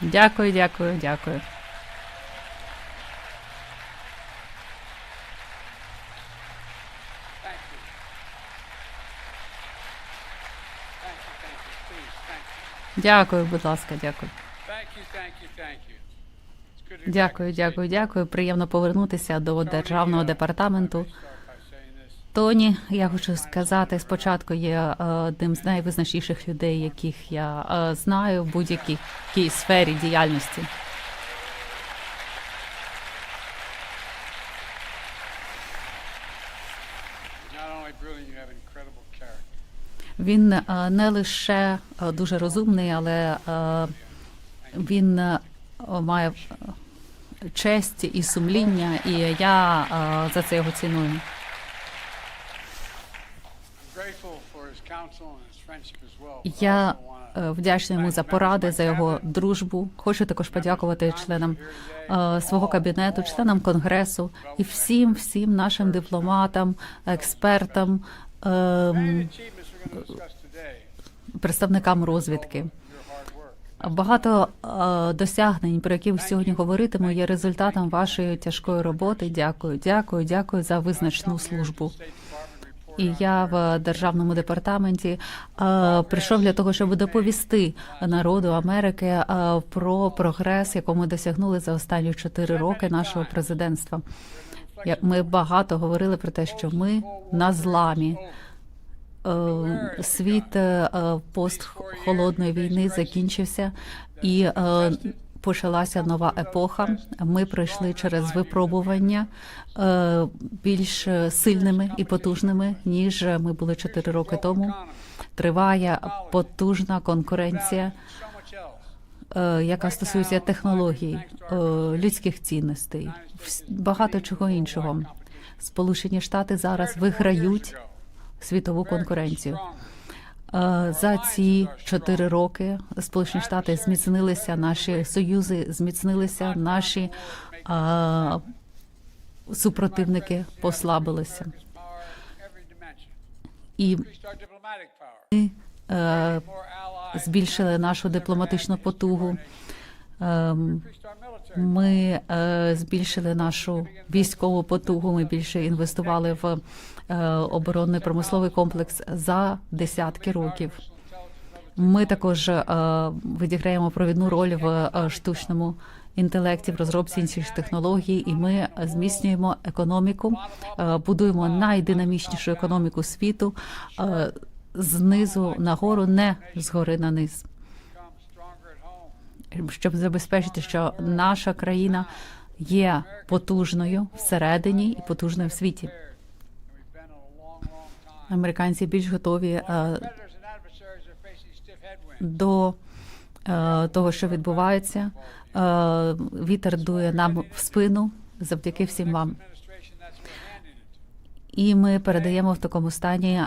Дякую, дякую, дякую. Дякую, будь ласка, дякую. Дякую, дякую, дякую. Приємно повернутися до державного uh, департаменту. Тоні, я хочу сказати, спочатку є е, одним з найвизначніших людей, яких я е, знаю в будь-якій якій сфері діяльності. Він е, не лише дуже розумний, але він має честь і сумління, і я за це його ціную. Я е, вдячна йому за поради, за його дружбу. Хочу також подякувати членам е, свого кабінету, членам конгресу і всім, всім нашим дипломатам, експертам, ем, представникам розвідки. Багато е, досягнень, про які ви сьогодні говоритиму, є результатом вашої тяжкої роботи. Дякую, дякую, дякую за визначну службу. І я в державному департаменті е, прийшов для того, щоб доповісти народу Америки е, про прогрес, якого ми досягнули за останні чотири роки нашого президентства. Ми багато говорили про те, що ми на зламі. Е, Світ постхолодної війни закінчився і почалася нова епоха. Ми пройшли через випробування е, більш сильними і потужними ніж ми були чотири роки тому. Триває потужна конкуренція, е, яка стосується технологій, е, людських цінностей, багато чого іншого. Сполучені Штати зараз виграють світову конкуренцію. Е, За ці чотири роки Сполучені Штати зміцнилися, наші союзи зміцнилися, наші е, супротивники послабилися. І ми е, збільшили нашу дипломатичну потугу. Ми е, збільшили нашу військову потугу. Ми більше інвестували в е, оборонний промисловий комплекс за десятки років. Ми також е, відіграємо провідну роль в штучному інтелекті, в розробці інших технологій, і ми зміцнюємо економіку, будуємо найдинамічнішу економіку світу знизу нагору, не згори на низ щоб забезпечити, що наша країна є потужною всередині і потужною в світі. Американці більш готові е, до е, того, що відбувається. Е, Вітер дує нам в спину завдяки всім вам. І ми передаємо в такому стані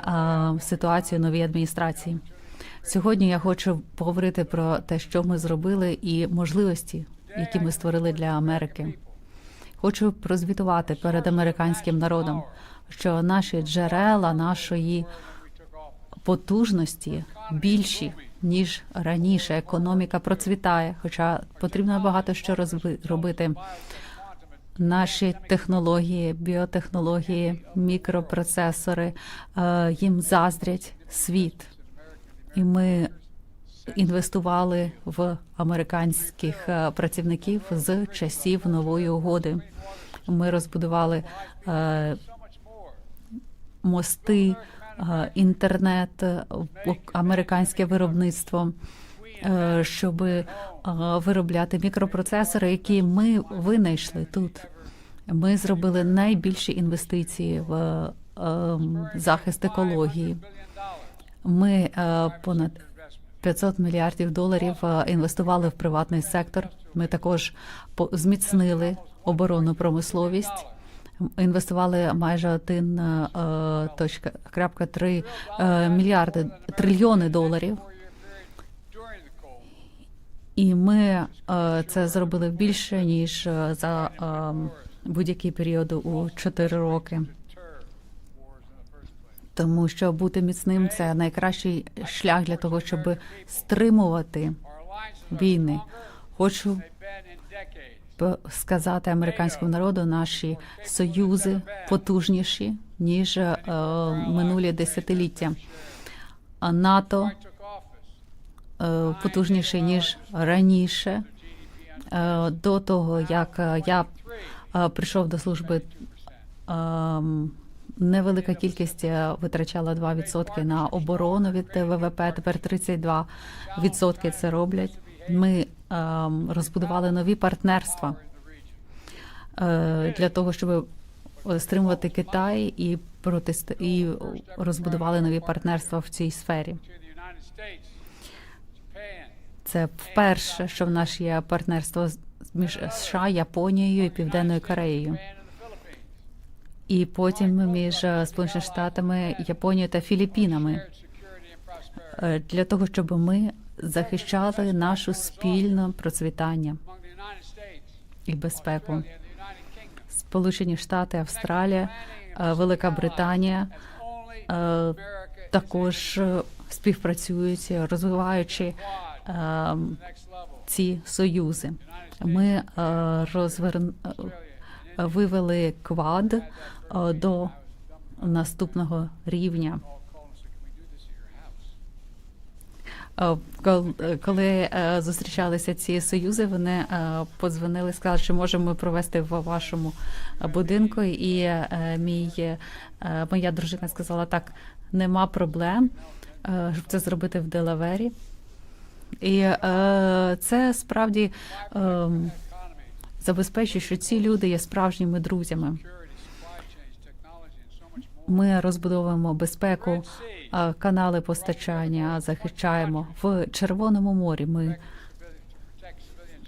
ситуацію новій адміністрації. Сьогодні я хочу поговорити про те, що ми зробили, і можливості, які ми створили для Америки. Хочу прозвітувати перед американським народом, що наші джерела нашої потужності більші ніж раніше. Економіка процвітає, хоча потрібно багато що робити. Наші технології, біотехнології, мікропроцесори е, їм заздрять світ, і ми інвестували в американських е, працівників з часів нової угоди. Ми розбудували е, мости, е, інтернет, американське виробництво, щоб виробляти мікропроцесори, які ми винайшли тут. Ми зробили найбільші інвестиції в е, захист екології. Ми е, понад 500 мільярдів доларів е, інвестували в приватний сектор. Ми також зміцнили оборонну промисловість. Інвестували майже 1,3 е, мільярди трильйони доларів. І ми це зробили більше ніж за будь-який період у 4 роки. Тому що бути міцним це найкращий шлях для того, щоб стримувати війни. Хочу сказати американському народу, наші союзи потужніші ніж е, минулі десятиліття. НАТО е, потужніший ніж раніше. Е, До того як е, я е, прийшов до служби, ем, невелика кількість е, витрачала 2% на оборону від ВВП. Тепер 32% це роблять. Ми ем, розбудували нові партнерства е, для того, щоб стримувати Китай і протист і розбудували нові партнерства в цій сфері. Це вперше, що в нас є партнерство між США, Японією і Південною Кореєю, Japan and the Philippines. І потім між е, Сполученими Штатами, Японією та Філіппінами е, для того, щоб ми захищали нашу спільне процвітання і безпеку. Сполучені Штати, Австралія, е, Велика Британія е, також е, співпрацюють, розвиваючи ці союзи. Ми розверн... вивели квад е, до наступного рівня. Е, е, Коли зустрічалися ці союзи, вони подзвонили, сказали, що можемо провести в вашому будинку. І мій моя дружина сказала, так, нема проблем, щоб це зробити в Делавері. І це справді е, Economy, забезпечує, що ці люди є справжніми друзями. Ми розбудовуємо безпеку, канали постачання, захищаємо в Червоному морі. Ми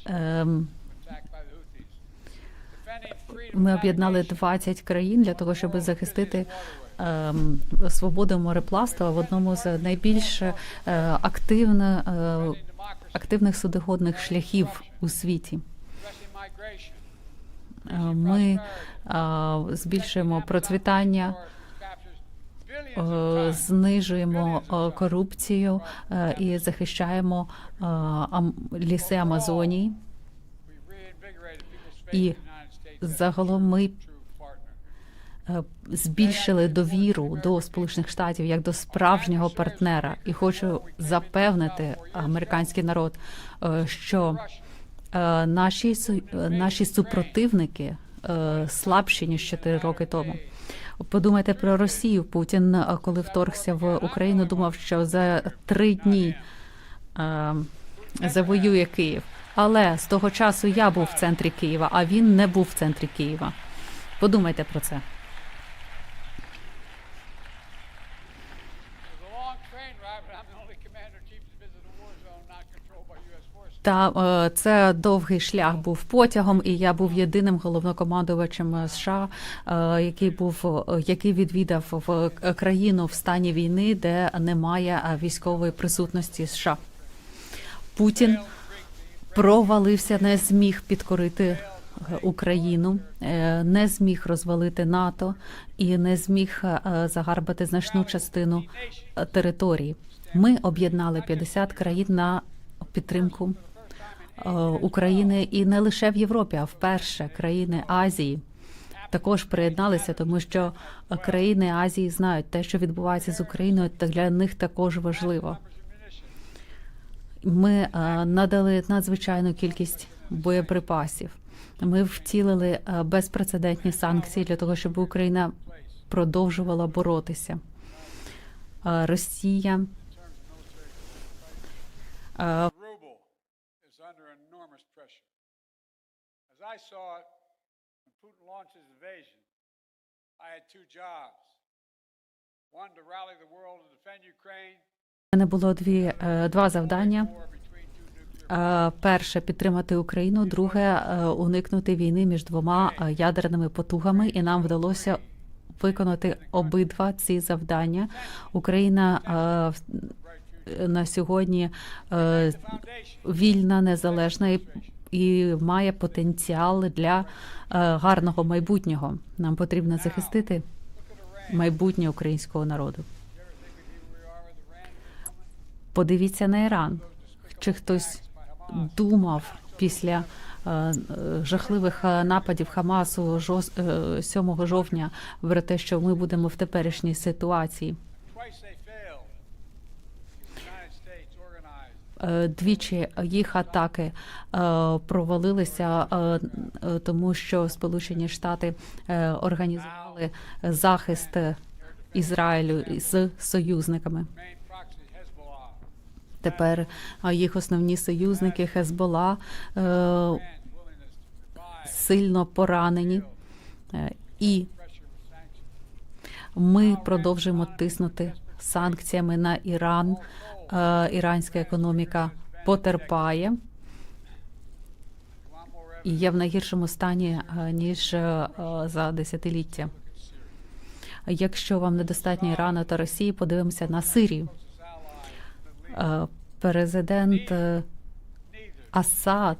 ем, ми об'єднали navigation 20 країн для того, щоб захистити ем, свободу мореплавства в одному з найбільш е, е, активних судоходних шляхів у світі. Е, Ми е, збільшуємо процвітання, е, знижуємо корупцію і захищаємо ліси Амазонії. І загалом ми збільшили довіру до Сполучених Штатів як до справжнього партнера. І хочу запевнити американський народ, що наші е, наші супротивники е, слабші ніж 4 роки тому. Подумайте про Росію. Путін, е, коли вторгся в Україну, думав, що за три дні е, завоює Київ. Але з того часу я був в центрі Києва, а він не був в центрі Києва. Подумайте про це. Та е, це довгий шлях був потягом, і я був єдиним головнокомандувачем США, е, який був е, який відвідав в країну в стані війни, де немає військової присутності США. Путін провалився, не зміг підкорити Україну, не зміг розвалити НАТО і не зміг загарбати значну частину території. Ми об'єднали 50 країн на підтримку України і не лише в Європі, а вперше країни Азії також приєдналися, тому що е, країни Азії знають те, що відбувається з Україною, та для них також важливо. Ми е, надали надзвичайну кількість боєприпасів. Ми втілили е, безпрецедентні санкції для того, щоб Україна продовжувала боротися. Е, Росія I saw it, when Putin launched his invasion, I had two jobs. One, to rally the world to defend Ukraine. У мене було дві е, два завдання. Е, Перше підтримати Україну, друге е, уникнути війни між двома ядерними потугами, і нам вдалося виконати обидва ці завдання. Україна на сьогодні вільна, незалежна і, і має потенціал для е, гарного майбутнього. Нам потрібно захистити майбутнє українського народу. Подивіться на Іран. Чи хтось думав після е, жахливих е, нападів Хамасу жос- е, 7 жовтня про те, що ми будемо в теперішній ситуації. Двічі їх атаки е, провалилися, е, е, тому що Сполучені Штати е, організували захист Ізраїлю з союзниками. Тепер е, їх основні союзники Хезбола е, сильно поранені, Е, і ми продовжуємо тиснути санкціями на Іран. Е, Іранська економіка потерпає. І є в найгіршому стані е, ніж е, за десятиліття. Якщо вам недостатньо Ірану та Росії, подивимося на Сирію. Президент Асад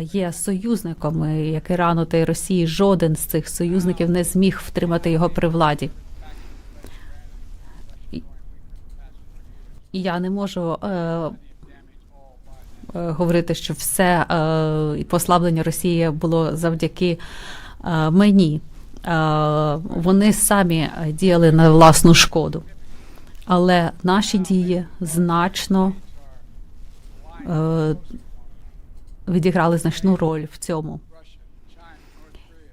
є союзником як Ірану та Росії. Жоден з цих союзників не зміг втримати його при владі. Я не можу е, е, говорити, що все е, послаблення Росії було завдяки е, мені. Е, вони самі діяли на власну шкоду. Але наші дії значно е, відіграли значну роль в цьому.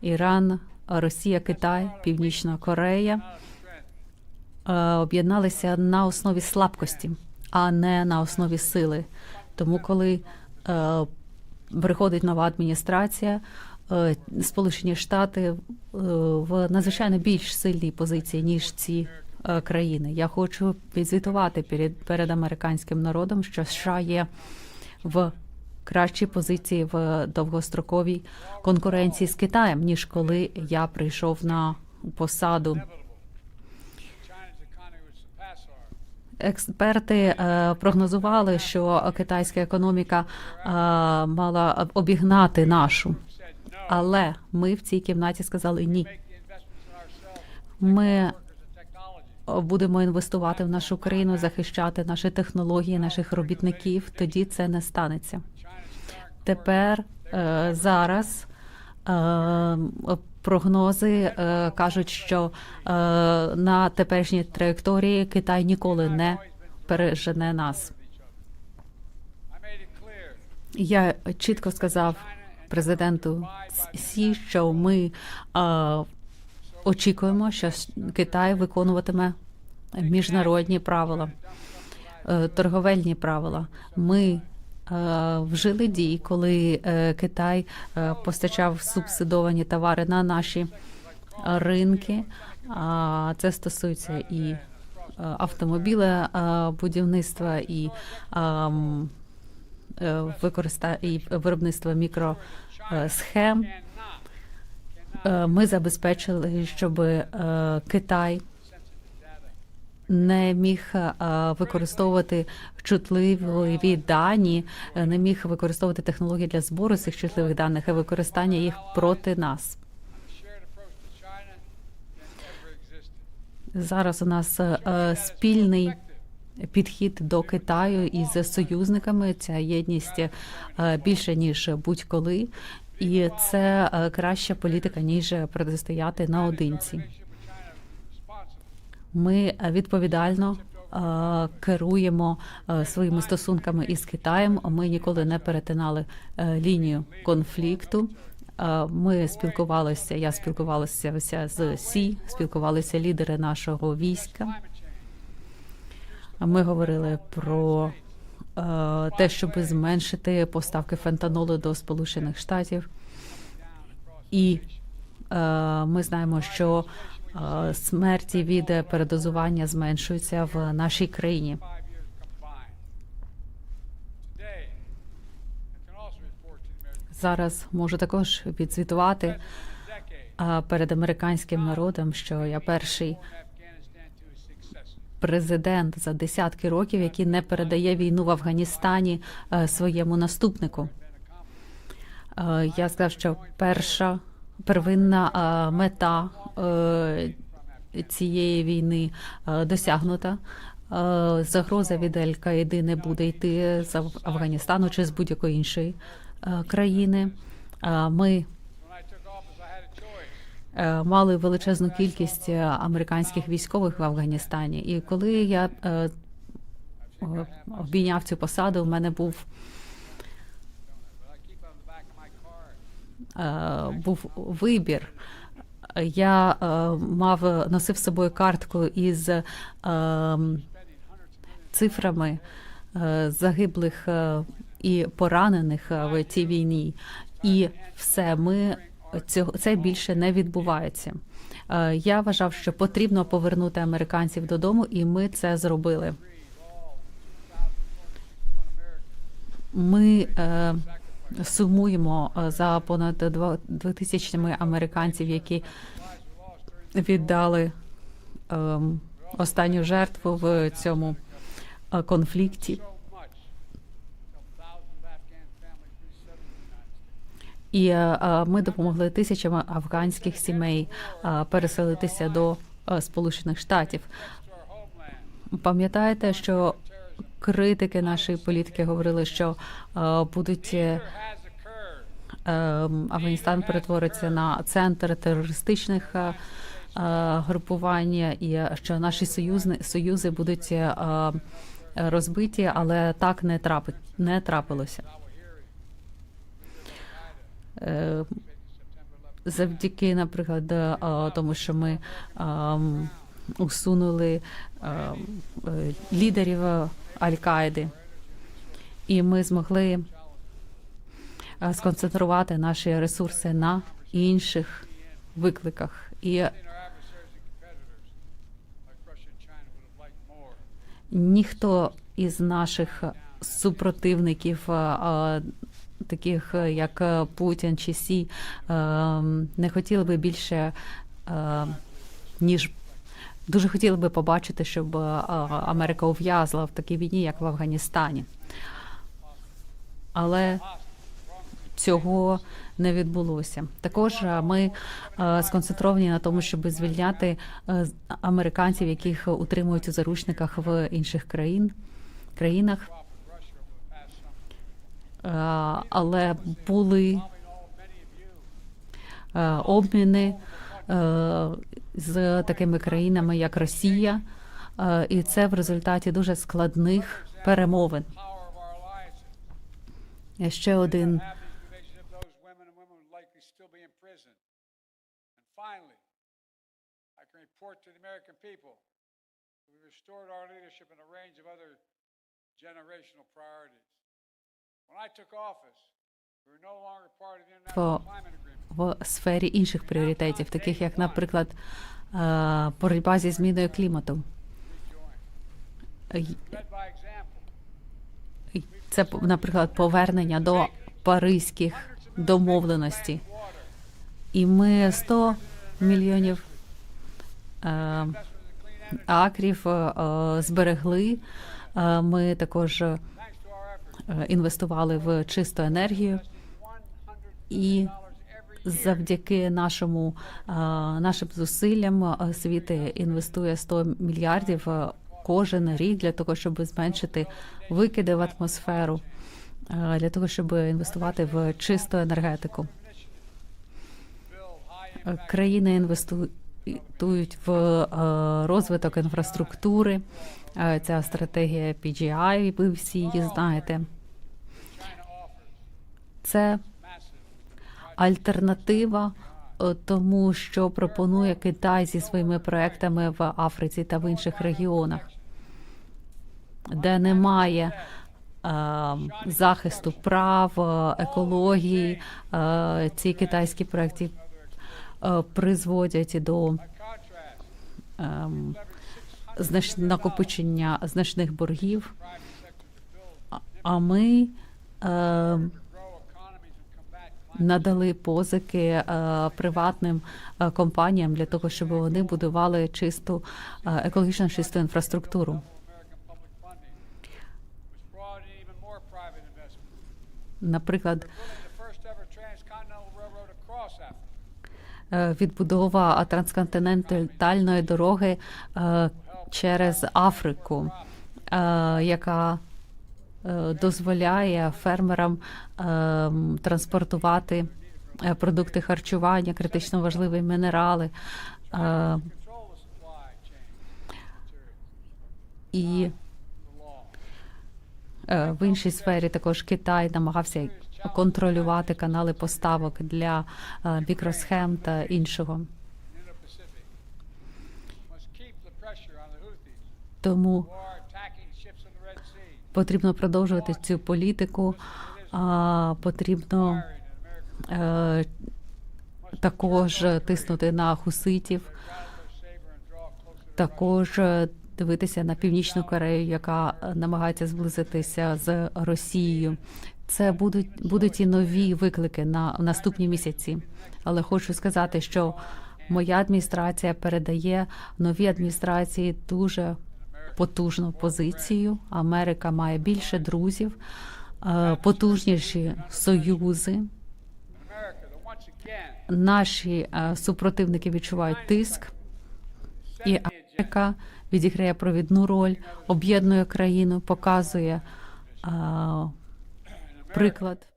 Іран, Росія, Китай, Північна Корея Out of strength. е, об'єдналися на основі слабкості, а не на основі сили. Тому, коли е, приходить нова адміністрація, е, Сполучені Штати е, в надзвичайно більш сильній позиції ніж ці е, країни. Я хочу підзвітувати перед, перед американським народом, що США є в кращій позиції в довгостроковій конкуренції з Китаєм, ніж коли я прийшов на посаду. Експерти е, прогнозували, що китайська економіка е, мала обігнати нашу, але ми в цій кімнаті сказали ні. Ми будемо інвестувати в нашу країну, захищати наші технології, наших робітників. Тоді це не станеться. Тепер е, зараз прогнози е, кажуть, що е, на теперішній траєкторії Китай ніколи не пережене нас. Я чітко сказав президенту Сі, що ми е, очікуємо, що Китай виконуватиме міжнародні правила, торговельні правила. Ми вжили дій, коли е, Китай е, постачав субсидовані товари на наші е, ринки. А це стосується і е, автомобіля, е, будівництва, і ем, е, використа... і виробництва мікросхем. Е, Ми забезпечили, щоб е, Китай. Не міг е, використовувати чутливі дані, е, не міг використовувати технології для збору цих чутливих даних і використання їх проти нас. Зараз у нас е, спільний підхід до Китаю із союзниками. Ця єдність більше ніж будь-коли, і це краща політика ніж протистояти наодинці. Ми е, відповідально е, керуємо е, своїми стосунками із Китаєм. Ми ніколи не перетинали лінію конфлікту. Ми спілкувалися. Я спілкувалася з Сі, спілкувалися лідери нашого війська. Ми говорили про те, щоб зменшити поставки фентанолу до Сполучених Штатів, і ми знаємо, що смерті від передозування зменшуються в нашій країні. Зараз можу також відзвітувати перед американським народом, що я перший президент за десятки років, який не передає війну в Афганістані своєму наступнику. Я сказав, що перша первинна мета цієї війни е, досягнута. е, загроза від Аль-Каїди не буде йти з Аф- Афганістану чи з будь-якої іншої е, країни. Е, Ми е, мали величезну кількість е, американських військових в Афганістані. І коли я е, е, обійняв цю посаду, в мене був е, був вибір. Я е, мав носив з собою картку із е, цифрами е, загиблих і поранених в цій війні, і все ми цього це більше не відбувається. Я вважав, що потрібно повернути американців додому, і ми це зробили. Ми е, сумуємо е, за понад два два тисячами американців, які віддали ем, останню жертву в цьому е, конфлікті. І е, ми допомогли тисячам афганських сімей переселитися до Сполучених Штатів. Пам'ятаєте, що критики нашої політики говорили, що е, будуть е, ем, Афганістан перетвориться на центр терористичних е, групувань, і що наші союзни союзи будуть розбиті, але так не трапить не трапилося. Завдяки, наприклад, тому, що ми ем, усунули ем, лідерів Аль-Каїди, і ми змогли е, сконцентрувати наші ресурси на інших викликах. І ніхто із наших супротивників, е, е, таких як Путін чи Сі, не хотіли би більше, ніж дуже хотіли би побачити, щоб е, Америка ув'язла в такій війні, як в Афганістані. Але цього не відбулося. Також е, ми е, сконцентровані на тому, щоб звільняти американців, яких утримують у заручниках в інших країн країнах. Але були обміни з такими країнами, як Росія, е, і це в результаті дуже складних перемовин. Ще один our leadership in a range of other generational priorities. When I took office, Agreement. в сфері інших пріоритетів, таких як, наприклад, е, боротьба зі зміною клімату. Й- Це, наприклад, повернення до паризьких домовленостей. І ми 100 мільйонів е, акрів е, е, зберегли. Е, Ми також е, е, інвестували в чисту енергію. І $100 every year. завдяки нашому нашим зусиллям світ інвестує 100 мільярдів кожен рік для того, щоб зменшити викиди в атмосферу, для того, щоб інвестувати в чисту енергетику. Країни інвестують в розвиток інфраструктури. Ця стратегія PGI, ви всі її знаєте. Це альтернатива е, тому, що пропонує Китай зі своїми проектами в Африці та в інших регіонах, де немає е, захисту прав, е, екології. Ці китайські проекти призводять до ем, знач... накопичення значних боргів. А- А ми надали позики е, приватним е, компаніям для того, щоб вони будували чисту е, екологічно чисту інфраструктуру. Наприклад, відбудова трансконтинентальної дороги через Африку, яка дозволяє фермерам е, транспортувати е, продукти харчування, критично важливі мінерали. е. І е, в іншій сфері також Китай намагався контролювати канали поставок для е, мікросхем та іншого. in потрібно продовжувати цю політику. А, потрібно е, також тиснути на хуситів, також е, дивитися на північну Корею, яка намагається зблизитися з Росією. Це будуть будуть і нові виклики на наступні місяці. Але хочу сказати, що моя адміністрація передає новій адміністрації дуже потужну позицію. Америка має більше друзів, е, потужніші союзи. Наші е, супротивники відчувають тиск, і Америка відіграє провідну роль, об'єднує країну, показує е, приклад.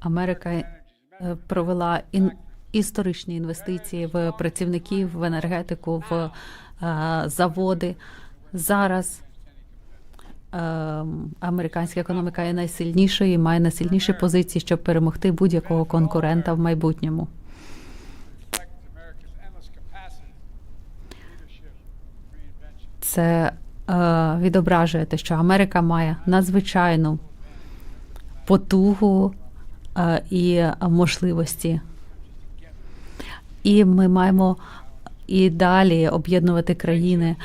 Америка провела ін, історичні інвестиції в працівників, в енергетику, в е, заводи. Зараз е, американська економіка є найсильнішою і має найсильніші позиції, щоб перемогти будь-якого конкурента в майбутньому. Це е, відображує те, що Америка має надзвичайну потугу і можливості. І ми маємо і далі об'єднувати країни,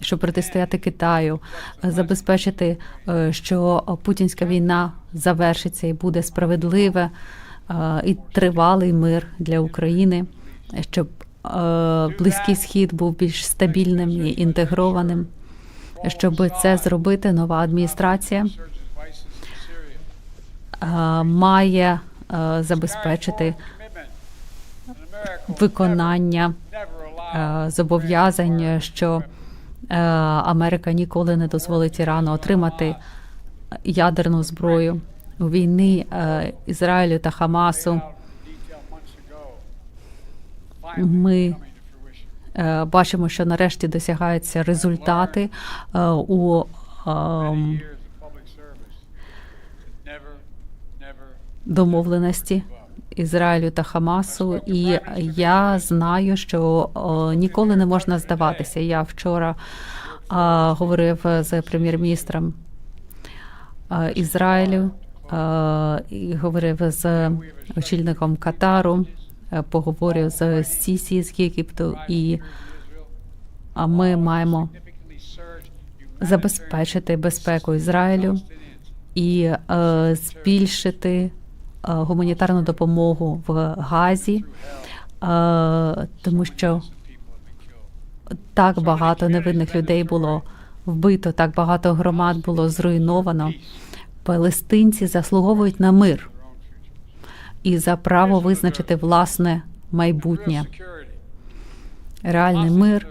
щоб протистояти Китаю, забезпечити, е, що путінська війна завершиться і буде справедливе і тривалий мир для України, щоб е, близький схід був більш стабільним і інтегрованим. Щоб це зробити, нова адміністрація е, має забезпечити виконання е, зобов'язань, що е, Америка ніколи не дозволить Ірану отримати ядерну зброю війни е, Ізраїлю та Хамасу. Ми бачимо, що нарешті досягаються результати у ем, домовленості Ізраїлю та Хамасу, і я знаю, що о, ніколи не можна здаватися. Я вчора говорив з прем'єр-міністром Ізраїлю і говорив з очільником Катару, е, поговорив з Сісі з Єгипту, і ми маємо забезпечити безпеку Ізраїлю і е, збільшити гуманітарну допомогу в Газі, е, тому що так багато невинних людей було вбито, так багато громад було зруйновано. Палестинці заслуговують на мир і за право визначити власне майбутнє, реальний мир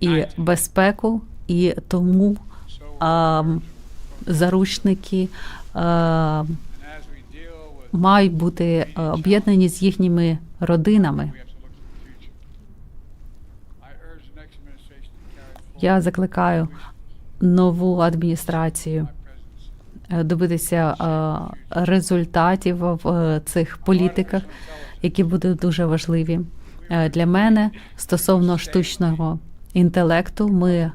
і безпеку, і тому а, заручники а, мають бути е, об'єднані з їхніми родинами. Я закликаю нову адміністрацію е, добитися е, результатів в цих політиках, які будуть дуже важливі для мене. Стосовно штучного інтелекту, ми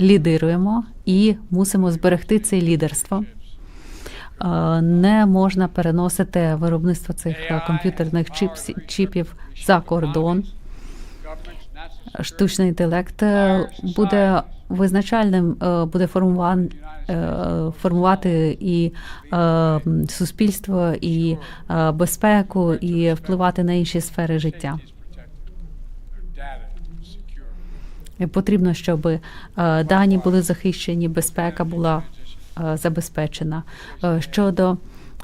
лідируємо і мусимо зберегти це лідерство. Е, Не можна переносити виробництво цих е, комп'ютерних чіпів за кордон. Штучний інтелект е, буде визначальним, буде формувати і суспільство, і безпеку, і впливати на інші сфери життя. Потрібно, щоб дані були захищені, безпека була забезпечена. Е, Щодо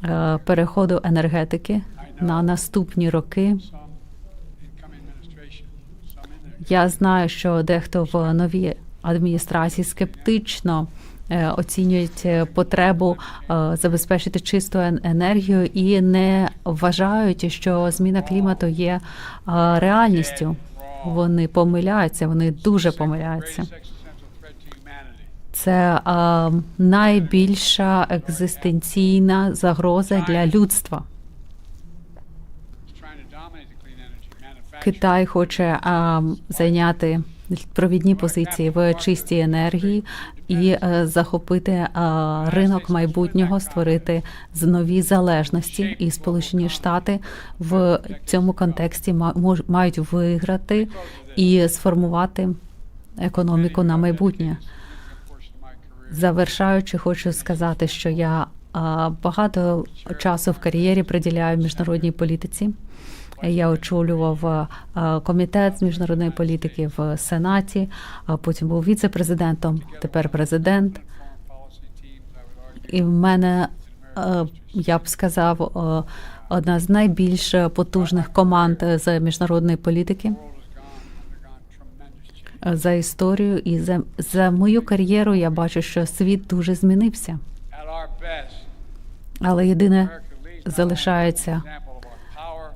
е, переходу енергетики на наступні роки. Я знаю, що дехто в новій адміністрації скептично е, оцінюють е, потребу е, забезпечити чисту енергію і не вважають, що зміна клімату є е, реальністю. Вони помиляються, вони дуже помиляються. Це е, найбільша екзистенційна загроза для людства. Китай хоче е, зайняти провідні позиції в чистій енергії і е, захопити е, ринок майбутнього, створити нові залежності. І Сполучені Штати в цьому контексті ма- мають виграти і сформувати економіку на майбутнє. Завершаючи, хочу сказати, що я багато часу в кар'єрі приділяю міжнародній політиці. Я очолював комітет з міжнародної політики в Сенаті, потім був віце-президентом, тепер президент. І в мене, я б сказав, одна з найбільш потужних команд з міжнародної політики за історію. І за, за мою кар'єру я бачу, що світ дуже змінився. Але єдине залишається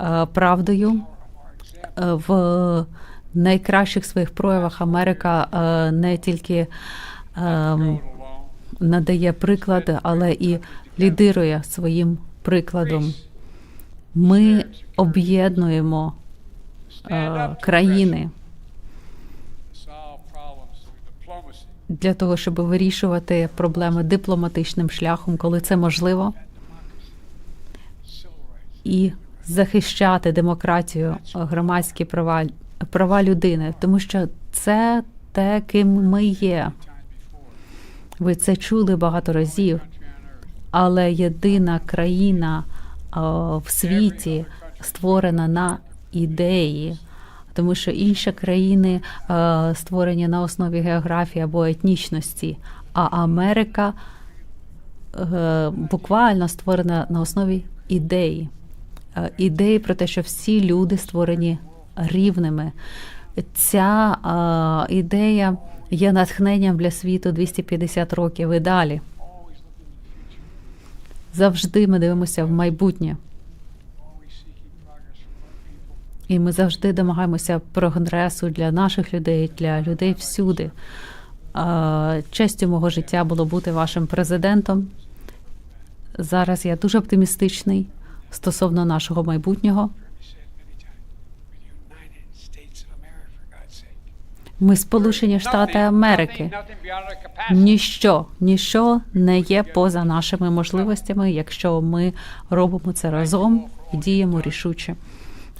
е, правдою Е, в найкращих своїх проявах Америка е, не тільки надає приклад, але і лідирує своїм прикладом. Ми об'єднуємо країни для того, щоб вирішувати проблеми дипломатичним шляхом, коли це можливо, і захищати демократію, громадські права, права людини, тому що це те, ким ми є. Ви це чули багато разів, але єдина країна в світі створена на ідеї, тому що інші країни е, створені на основі географії або етнічності, а Америка е, буквально створена на основі ідеї. Е, Ідеї про те, що всі люди створені рівними. Ця ідея є натхненням для світу 250 років і далі. Завжди ми дивимося в майбутнє, і ми завжди домагаємося прогресу для наших людей, для людей всюди. Честю мого життя було бути вашим президентом. Зараз я дуже оптимістичний стосовно нашого майбутнього. Ми Сполучені Штати Америки. Ніщо, ніщо не є поза нашими можливостями, якщо ми робимо це разом і діємо рішуче.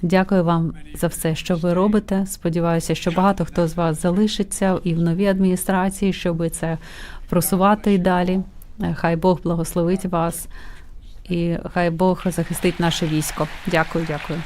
Дякую вам за все, що ви робите. Сподіваюся, що багато хто з вас залишиться і в новій адміністрації, щоб це просувати і далі. Хай Бог благословить вас і хай Бог захистить наше військо. Дякую, дякую.